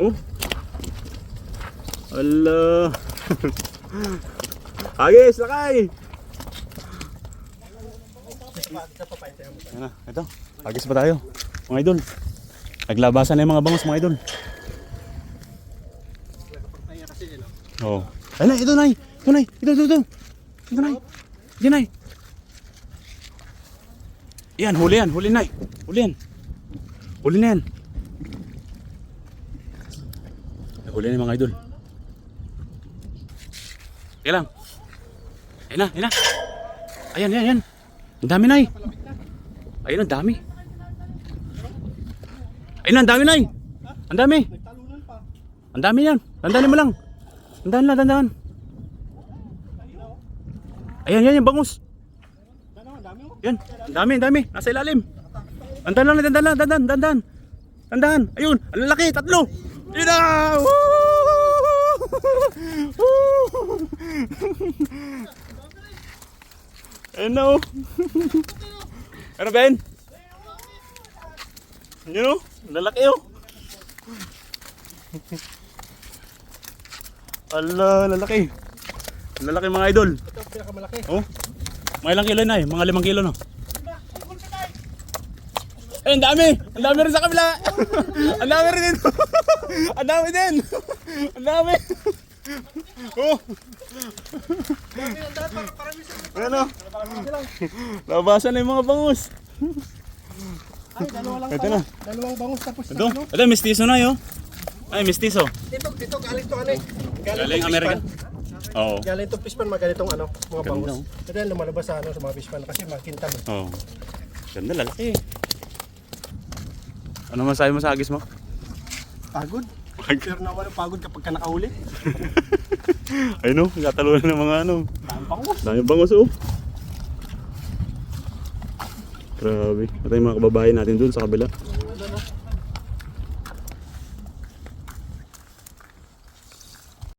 Oh. Ala. Agis, lakay! Yan na, ito. Agis pa tayo. Mga idol. Naglabasan na yung mga bangus, mga idol. Oo. Oh. Ay, na, ito, Nay. Ito, Nay. Ito, ito, ito. Ito, Nay. Yan, Nay. Yan, huli yan. Huli, Nay. Huli yan. Huli na yan. Huli na mga idol. Kaya lang. Ayan na, ayan na. Ayan, ayan, ayan. Ang dami, Nay. Ayun, ang dami. Ayun, ang dami, Nay. Ang dami. Ang dami yan. Tandaan mo lang. Tandaan lang, tandaan. Ayan, yan, yung bangus. Yan, ang dami, ang dami. Nasa ilalim. Tandaan lang, tandaan lang, tandaan, tandaan. Tandaan. Ayun, ang lalaki, tatlo. Yun na! Woo! Woo! Ayun na, oh. Ano, Ben? Oh. Ang lalaki, oh. Ala, lalaki. Lalaki mga idol. Ito pinakamalaki. Oh. Mga ilang kilo na eh? Mga limang kilo no? Eh, ang dami! Ang dami rin sa kabila! ang dami rin dito! ang dami din! ang dami! oh! ano? Labasan na yung mga bangus. Ay, dalawa lang Ito na. Dalawang bangus tapos Ito, ano. ito, mistiso na yun. Ay, mistiso. Dito, dito, galing to ano eh. Galing Amerika. Oo. Galing itong fishpan, maganitong ano, mga bangus. oh. Ito yan, lumalabas sa ano, sa mga fishpan kasi makintab. eh. Oo. Ganda, lalaki. Ano masabi mo sa agis mo? Pagod. Pag- Pero naman ang pagod kapag ka nakahuli. Ay no, nagkatalunan ng mga ano. Dahil bangus. Dami bangos oh. Grabe. Ito yung mga kababayan natin dun sa kabila.